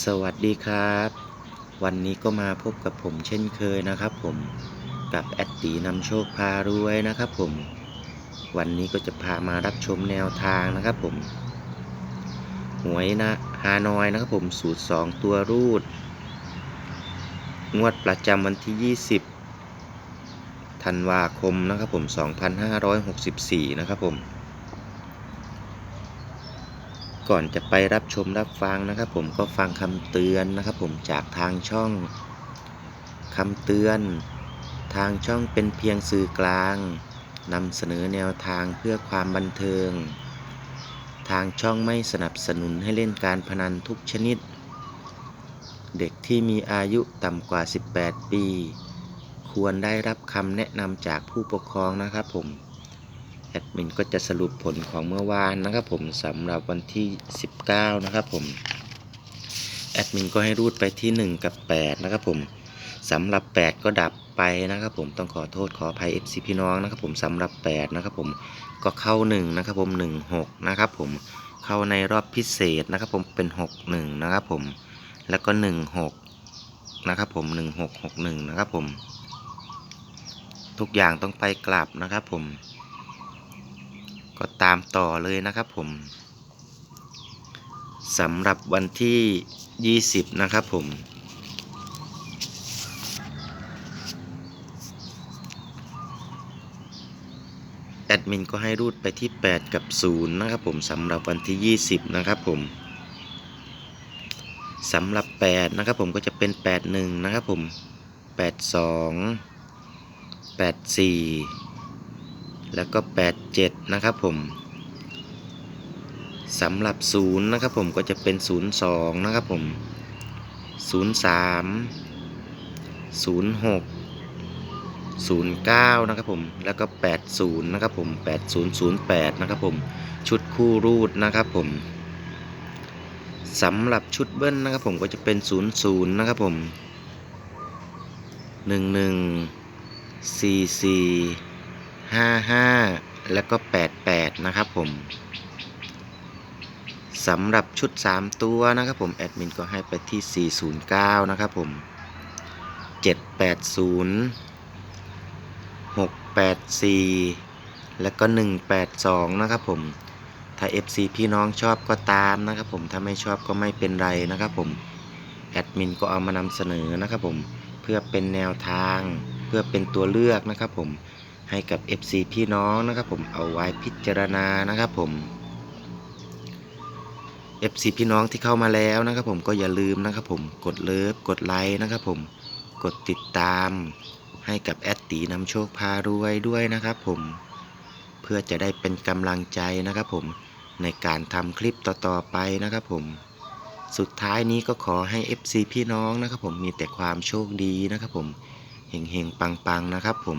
สวัสดีครับ วันนี้ก็มาพบกับผมเช่นเคยนะครับผมกับแอดตีนำโชคพารวยนะครับผมวันนี้ก็จะพามารับชมแนวทางนะครับผมหวยนะฮานอยนะครับผมสูตร 2 ตัวรูด งวดประจำวันที่ 20ธันวาคมนะครับผม 2564 นะครับผม ก่อนจะไปรับชมรับฟังนะครับ ผมก็ฟังคำเตือนนะครับ ผมจากทางช่องคำเตือน ทางช่องเป็นเพียงสื่อกลางนำเสนอแนวทางเพื่อความบันเทิง ทางช่องไม่สนับสนุนให้เล่นการพนันทุกชนิด เด็กที่มีอายุต่ำกว่า 18 ปี ควรได้รับคำแนะนำจากผู้ปกครองนะครับผม แอดมินก็จะสรุปผลของเมื่อวานนะครับผมสำหรับวันที่ 19 นะครับผมแอดมินก็ให้รูดไปที่ 1 กับ 8 นะครับผมสำหรับ 8 ก็ดับไปนะครับผมต้องขอโทษขออภัย FC พี่น้องนะครับผมสำหรับ 8 นะครับผมก็เข้า 1 นะครับผม 1 6 นะครับผมเข้าในรอบพิเศษนะครับผมเป็น 6 1 นะครับผมแล้วก็ 1 6 นะครับผม 1 6 6 1 นะครับผม ทุกอย่างต้องไปกลับนะครับผม ก็ตามต่อเลยนะครับผมสำหรับวันที่ 20 นะครับผม แอดมินก็ให้รูดไปที่ 8 กับ 0 นะครับผมสำหรับวันที่ 20 นะครับผมสำหรับ 8 นะครับผมก็จะเป็น 81 นะครับผม 82 84 แล้วก็ 87 นะครับผมสำหรับ 0 นะครับผมก็จะเป็น 02 นะครับผม 03 06 09 นะครับผม แล้วก็ 80 นะครับผม 8008 นะครับผม ชุดคู่รูดนะครับผมสำหรับชุดเบิ้ลนะครับผมก็จะเป็น 00 นะครับผม 11 44 55 แล้วก็ 88 นะครับผมสำหรับชุด 3 ตัวนะครับผม แอดมินก็ให้ไปที่ 409 นะครับผม 780 684 แล้วก็ 182 นะครับผม ถ้า FC พี่น้องชอบก็ตามนะครับผม ถ้าไม่ชอบก็ไม่เป็นไรนะครับผม แอดมินก็เอามานำเสนอนะครับผม เพื่อเป็นแนวทาง เพื่อเป็นตัวเลือกนะครับผม ให้กับ FC พี่น้องนะครับผมเอาไว้พิจารณานะครับผม FC พี่น้องที่เข้ามาแล้วนะครับผมก็อย่าลืมนะครับผมกดเลิฟกดไลค์นะครับผมกดติดตามให้กับแอดตีนำโชคพารวยด้วยนะครับผมเพื่อจะได้เป็นกำลังใจนะครับผมในการทำคลิปต่อๆไปนะครับผมสุดท้ายนี้ก็ขอให้ FC พี่น้องนะครับผมมีแต่ความโชคดีนะครับผมเฮงๆปังๆนะครับผม